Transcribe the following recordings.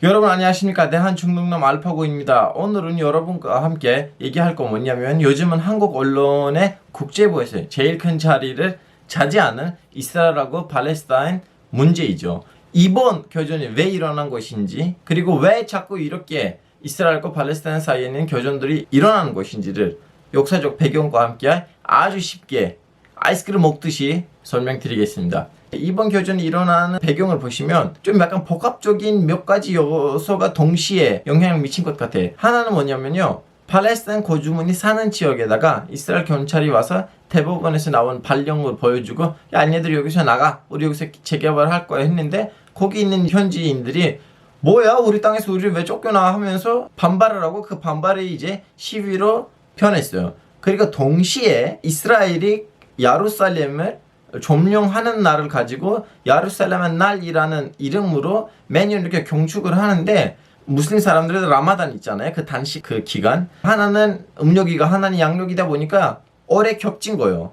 여러분 안녕하십니까? 대한 중동남 알파고입니다. 오늘은 여러분과 함께 얘기할 거 뭐냐면 요즘은 한국 언론의 국제부에서 제일 큰 자리를 차지하는 이스라엘하고 팔레스타인 문제이죠. 이번 교전이 왜 일어난 것인지 그리고 왜 자꾸 이렇게 이스라엘과 팔레스타인 사이에는 교전들이 일어나는 것인지를 역사적 배경과 함께 아주 쉽게 아이스크림 먹듯이 설명드리겠습니다. 이번 교전이 일어나는 배경을 보시면 좀 약간 복합적인 몇 가지 요소가 동시에 영향을 미친 것 같아. 하나는 뭐냐면요. 팔레스타인 거주민이 사는 지역에다가 이스라엘 경찰이 와서 대법원에서 나온 발령을 보여주고 야 얘네들 여기서 나가 우리 여기서 재개발할 거야 했는데 거기 있는 현지인들이 뭐야 우리 땅에서 우리를 왜 쫓겨나 하면서 반발을 하고 그 반발이 이제 시위로 변했어요. 그리고 동시에 이스라엘이 야루살렘을 점령하는 날을 가지고 야루살렘의 날이라는 이름으로 매년 이렇게 경축을 하는데 무슬림 사람들은 라마단 있잖아요. 그 단식 그 기간 하나는 음력이가 하나는 양력이다 보니까 오래 겹친 거예요.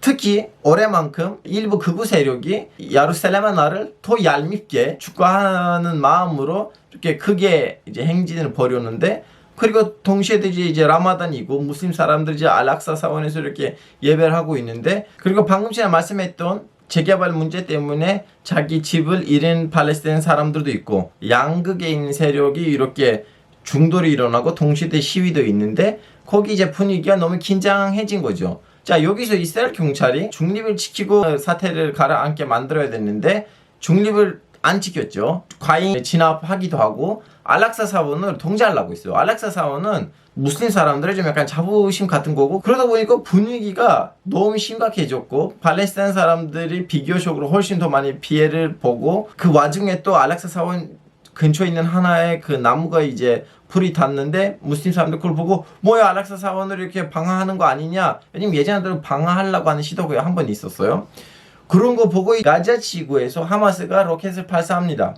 특히 올해만큼 일부 극우 세력이 야루살렘의 날을 더 얄밉게 축구하는 마음으로 이렇게 크게 이제 행진을 벌였는데 그리고 동시에 이제 이제 라마단이고 무슬림 사람들이 이제 알락사 사원에서 이렇게 예배를 하고 있는데 그리고 방금 전에 말씀했던 재개발 문제 때문에 자기 집을 잃은 팔레스타인 사람들도 있고 양극에 있는 세력이 이렇게 중돌이 일어나고 동시에 시위도 있는데 거기 이제 분위기가 너무 긴장해진 거죠. 자 여기서 이스라엘 경찰이 중립을 지키고 사태를 가라앉게 만들어야 됐는데 중립을 안 지켰죠. 과잉 진압하기도 하고 알락사 사원을 통제하려고 있어요. 알락사 사원은 무슬림 사람들의 좀 약간 자부심 같은 거고 그러다 보니까 분위기가 너무 심각해졌고 팔레스타인 사람들이 비교적으로 훨씬 더 많이 피해를 보고 그 와중에 또 알락사 사원 근처에 있는 하나의 그 나무가 이제 불이 탔는데 무슬림 사람들 그걸 보고 뭐야 알락사 사원을 이렇게 방어하는 거 아니냐 왜냐면 예전에도 방어하려고 하는 시도가 한 번 있었어요 그런 거 보고 이 가자 지구에서 하마스가 로켓을 발사합니다.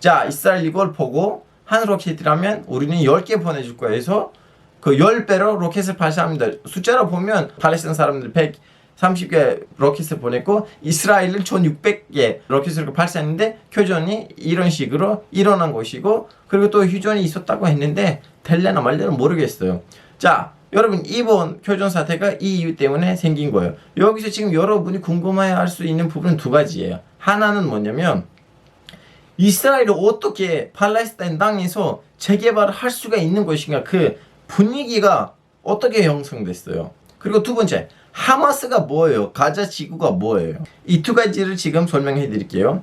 자 이스라엘 이걸 보고 한 로켓이라면 우리는 10개 보내줄 거야 해서 그 10배로 로켓을 발사합니다. 숫자로 보면 팔레스타인 사람들 130개 로켓을 보냈고 이스라엘은 1600개 로켓을 발사했는데 교전이 이런 식으로 일어난 것이고 그리고 또 휴전이 있었다고 했는데 될래나 말래는 모르겠어요. 자 여러분 이번 교전 사태가 이 이유 때문에 생긴 거예요. 여기서 지금 여러분이 궁금해 할 수 있는 부분은 두 가지예요. 하나는 뭐냐면 이스라엘이 어떻게 팔레스타인 땅에서 재개발을 할 수가 있는 것인가 그 분위기가 어떻게 형성됐어요. 그리고 두 번째 하마스가 뭐예요? 가자 지구가 뭐예요? 이 두 가지를 지금 설명해 드릴게요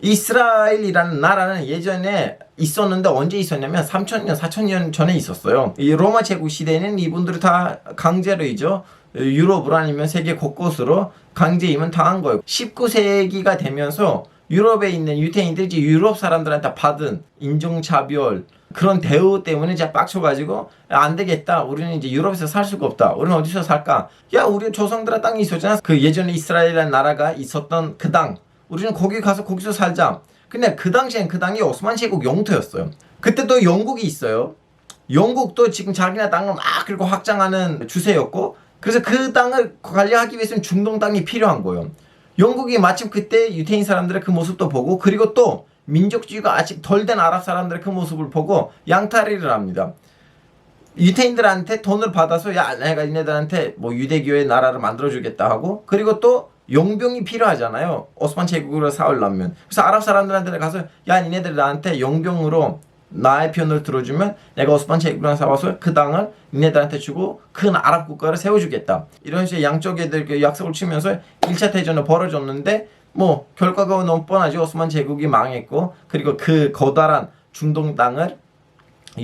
이스라엘이라는 나라는 예전에 있었는데 언제 있었냐면 3천년 4천년 전에 있었어요 이 로마 제국 시대에는 이분들이 다 강제로이죠 유럽으로 아니면 세계 곳곳으로 강제 이민 당한 거예요 19세기가 되면서 유럽에 있는 유태인들이 유럽 사람들한테 받은 인종차별 그런 대우 때문에 이제 빡쳐가지고 야, 안 되겠다. 우리는 이제 유럽에서 살 수가 없다. 우리는 어디서 살까? 야, 우리 조상들의 땅이 있었잖아. 그 예전에 이스라엘이라는 나라가 있었던 그 땅. 우리는 거기 가서 거기서 살자. 근데 그 당시엔 그 땅이 오스만 제국 영토였어요. 그때도 영국이 있어요. 영국도 지금 자기네 땅을 막 그리고 확장하는 추세였고 그래서 그 땅을 관리하기 위해서는 중동 땅이 필요한 거예요. 영국이 마침 그때 유태인 사람들의 그 모습도 보고 그리고 또 민족주의가 아직 덜 된 아랍 사람들의 그 모습을 보고 양타리를 합니다. 유태인들한테 돈을 받아서 야 내가 얘네들한테 뭐 유대교의 나라를 만들어 주겠다 하고 그리고 또 용병이 필요하잖아요. 오스만 제국으로 싸우려면 그래서 아랍 사람들한테 가서 야 니네들 나한테 용병으로 나의 편을 들어주면 내가 오스만 제국이랑 싸워서 그 땅을 니네들한테 주고 큰 아랍 국가를 세워주겠다. 이런 식의 양쪽 애들 그 약속을 치면서 1차 대전을 벌어졌는데 뭐 결과가 너무 뻔하죠. 오스만 제국이 망했고 그리고 그 거다란 중동 땅을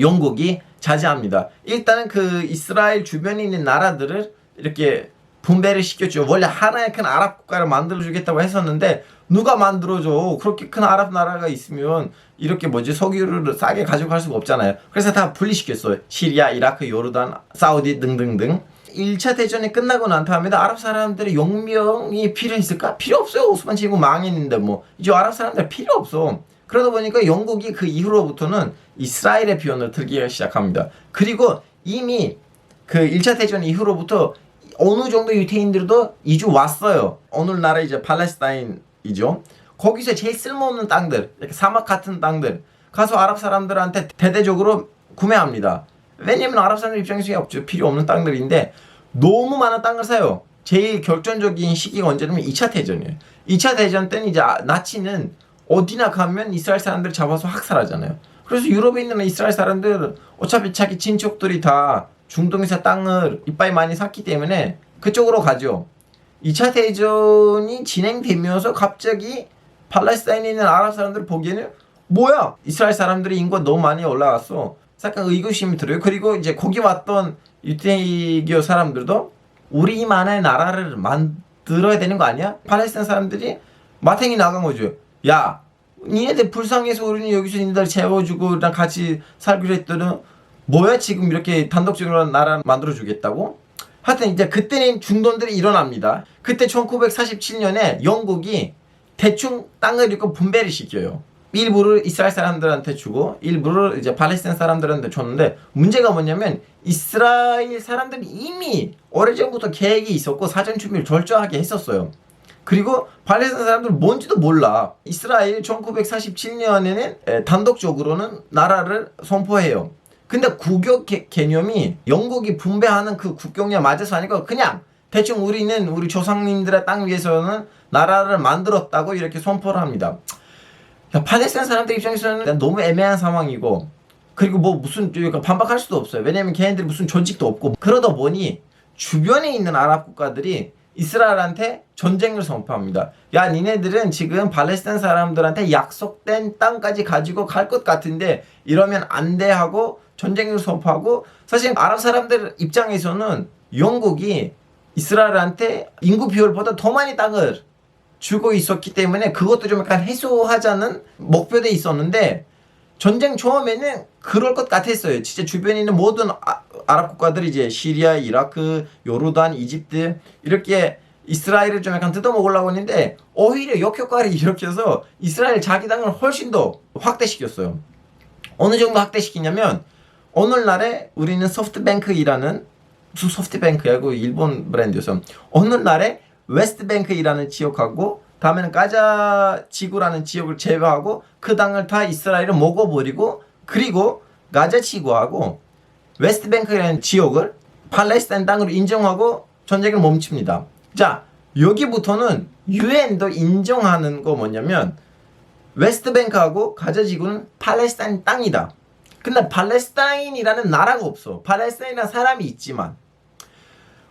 영국이 차지합니다. 일단은 그 이스라엘 주변에 있는 나라들을 이렇게 분배를 시켰죠. 원래 하나의 큰 아랍 국가를 만들어주겠다고 했었는데 누가 만들어줘? 그렇게 큰 아랍 나라가 있으면 이렇게 뭐지 석유를 싸게 가져갈 수가 없잖아요. 그래서 다 분리시켰어요. 시리아, 이라크, 요르단, 사우디 등등등. 1차 대전이 끝나고 난 다음에 아랍 사람들의 용병이 필요했을까? 필요 없어요. 오스만 제국 망했는데 뭐 이제 아랍 사람들 필요 없어. 그러다 보니까 영국이 그 이후로부터는 이스라엘의 비원을 들기 시작합니다. 그리고 이미 그 1차 대전 이후로부터 어느 정도 유태인들도 이주 왔어요. 오늘 나라 이제 팔레스타인이죠. 거기서 제일 쓸모없는 땅들, 이렇게 사막 같은 땅들. 가서 아랍 사람들한테 대대적으로 구매합니다. 왜냐면 아랍 사람들 입장에서 없죠. 필요 없는 땅들인데 너무 많은 땅을 사요. 제일 결정적인 시기가 언제냐면 2차 대전이에요. 2차 대전 때는 이제 아- 나치는 어디나 가면 이스라엘 사람들 잡아서 학살하잖아요. 그래서 유럽에 있는 이스라엘 사람들 어차피 자기 친척들이 다 중동에서 땅을 이빨 많이 샀기 때문에 그쪽으로 가죠. 2차 대전이 진행되면서 갑자기 팔레스타인에 있는 아랍 사람들 보기에는 뭐야 이스라엘 사람들이 인구가 너무 많이 올라왔어 약간 의구심이 들어요 그리고 이제 거기 왔던 유태교 사람들도 우리만의 나라를 만들어야 되는 거 아니야? 팔레스타인 사람들이 마탱이 나간 거죠 야 니네들 불쌍해서 우리는 여기서 니네들 재워주고 랑 같이 살기로 했더니 뭐야 지금 이렇게 단독적으로 나라 만들어주겠다고? 하여튼 이제 그때는 중동들이 일어납니다. 그때 1947년에 영국이 대충 땅을 잃고 분배를 시켜요. 일부를 이스라엘 사람들한테 주고 일부를 이제 팔레스타인 사람들한테 줬는데 문제가 뭐냐면 이스라엘 사람들이 이미 오래전부터 계획이 있었고 사전 준비를 철저하게 했었어요. 그리고 팔레스타인 사람들 뭔지도 몰라. 이스라엘 1947년에는 단독적으로는 나라를 선포해요. 근데 국격 개, 개념이 영국이 분배하는 그 국경에 맞아서 아니고 그냥 대충 우리는 우리 조상님들의 땅 위에서는 나라를 만들었다고 이렇게 선포를 합니다. 야, 팔레스타인 사람들 입장에서는 너무 애매한 상황이고 그리고 뭐 무슨 그러니까 반박할 수도 없어요. 왜냐면 걔네들이 무슨 조직도 없고 그러다 보니 주변에 있는 아랍 국가들이 이스라엘한테 전쟁을 선포합니다. 야, 니네들은 지금 팔레스타인 사람들한테 약속된 땅까지 가지고 갈 것 같은데 이러면 안 돼 하고 전쟁을 선포하고 사실 아랍 사람들 입장에서는 영국이 이스라엘한테 인구 비율보다 더 많이 땅을 주고 있었기 때문에 그것도 좀 약간 해소하자는 목표돼 있었는데 전쟁 처음에는 그럴 것 같았어요. 진짜 주변에 있는 모든 아, 아랍 국가들이 이제 시리아, 이라크, 요르단, 이집트 이렇게 이스라엘을 좀 약간 뜯어먹으려고 했는데 오히려 역효과를 일으켜서 이스라엘 자기 당을 훨씬 더 확대시켰어요. 어느 정도 확대시키냐면 오늘날에 우리는 소프트뱅크이라는 무슨 소프트뱅크야 그 일본 브랜드여서 오늘날에 웨스트뱅크이라는 지역하고 다음에는 가자 지구라는 지역을 제외하고 그 땅을 다 이스라엘을 먹어버리고 그리고 가자 지구하고 웨스트뱅크라는 지역을 팔레스타인 땅으로 인정하고 전쟁을 멈춥니다. 자 여기부터는 유엔도 인정하는 거 뭐냐면 웨스트뱅크하고 가자 지구는 팔레스타인 땅이다. 근데 팔레스타인이라는 나라가 없어. 팔레스타인이라는 사람이 있지만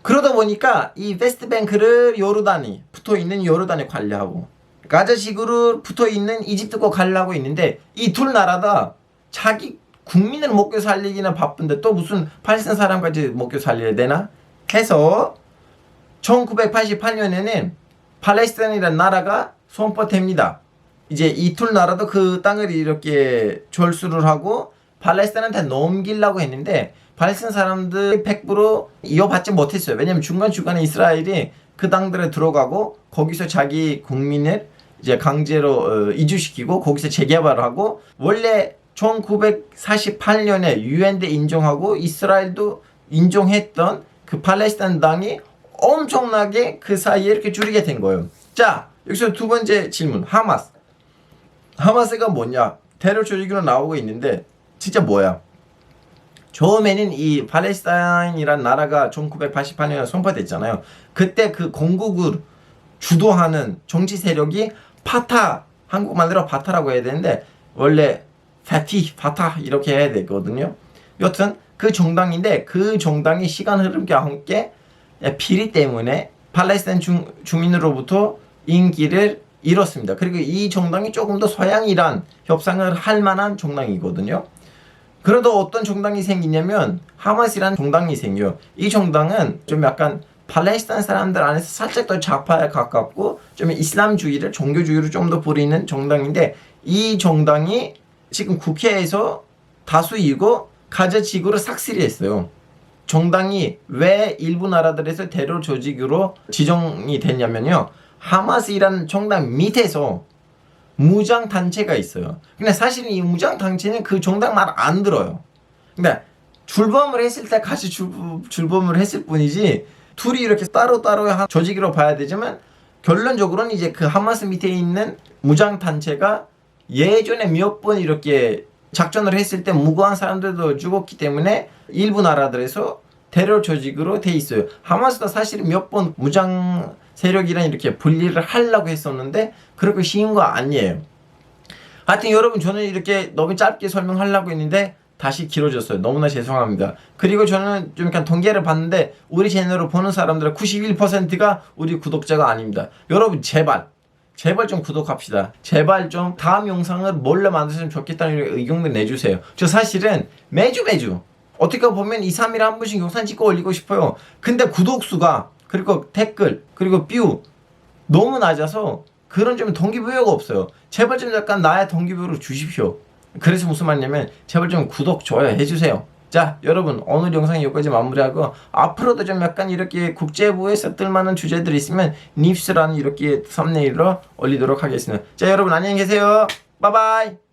그러다 보니까 이 웨스트뱅크를 요르단이 붙어 있는 요르단이 관리하고 가자 지구를 붙어 있는 이집트가 관리하고 있는데 이 둘 나라다 자기 국민을 먹여 살리기나 바쁜데 또 무슨 팔레스타인 사람까지 먹여 살려야 되나 해서 1988년에는 팔레스타인이라는 나라가 선포됩니다. 이제 이 둘 나라도 그 땅을 이렇게 절수를 하고 팔레스타인한테 넘기려고 했는데 팔레스타인 사람들 100% 이어받지 못했어요. 왜냐면 중간중간에 이스라엘이 그 땅들에 들어가고 거기서 자기 국민을 이제 강제로 어, 이주시키고 거기서 재개발을 하고 원래 1948년에 유엔대 인정하고 이스라엘도 인정했던 그 팔레스타인 땅이 엄청나게 그 사이에 이렇게 줄이게 된 거예요. 자, 여기서 두 번째 질문. 하마스. 하마스가 뭐냐? 테러 조직으로 나오고 있는데 진짜 뭐야? 처음에는 이 팔레스타인이란 나라가 1988년에 선포됐잖아요. 그때 그 건국을 주도하는 정치 세력이 파타 한국말로 파타라고 해야 되는데 원래 파티 파타 이렇게 해야 되거든요. 여튼 그 정당인데 그 정당이 시간 흐름과 함께 비리 때문에 팔레스타인 중, 주민으로부터 인기를 잃었습니다. 그리고 이 정당이 조금 더 서양이란 협상을 할 만한 정당이거든요. 그래도 어떤 정당이 생기냐면 하마스라는 정당이 생겨요. 이 정당은 좀 약간 팔레스타인 사람들 안에서 살짝 더 좌파에 가깝고 좀 이슬람주의를 종교주의를 좀더 부리는 정당인데 이 정당이 지금 국회에서 다수이고 가자 지구를 삭스리 했어요. 정당이 왜 일부 나라들에서 테러 조직으로 지정이 됐냐면요. 하마스이라는 정당 밑에서 무장 단체가 있어요. 근데 사실은 이 무장 단체는 그 정당 말 안 들어요. 근데 출범을 했을 때 같이 출, 출범을 했을 뿐이지 둘이 이렇게 따로따로 한 조직으로 봐야 되지만 결론적으로는 이제 그 하마스 밑에 있는 무장 단체가 예전에 몇 번 이렇게 작전을 했을 때 무고한 사람들도 죽었기 때문에 일부 나라들에서 테러 조직으로 돼 있어요. 하마스도 사실은 몇번 무장 세력이랑 이렇게 분리를 하려고 했었는데 그렇게 쉬운 거 아니에요. 하여튼 여러분 저는 이렇게 너무 짧게 설명하려고 했는데 다시 길어졌어요. 너무나 죄송합니다. 그리고 저는 좀 약간 통계를 봤는데 우리 채널을 보는 사람들의 91%가 우리 구독자가 아닙니다. 여러분 제발 제발 좀 구독합시다. 제발 좀 다음 영상을 뭘로 만들었으면 좋겠다는 의견을 내주세요. 저 사실은 매주 매주 어떻게 보면 2, 3일에 한 번씩 영상 찍어 올리고 싶어요. 근데 구독수가 그리고 댓글 그리고 뷰 너무 낮아서 그런 좀 동기부여가 없어요. 제발 좀 약간 나의 동기부여를 주십시오. 그래서 무슨 말이냐면 제발 좀 구독, 좋아요 해주세요. 자, 여러분 오늘 영상 여기까지 마무리하고 앞으로도 좀 약간 이렇게 국제부에서 뜰만한 주제들이 있으면 닙스라는 이렇게 썸네일로 올리도록 하겠습니다. 자, 여러분 안녕히 계세요. 바이바이.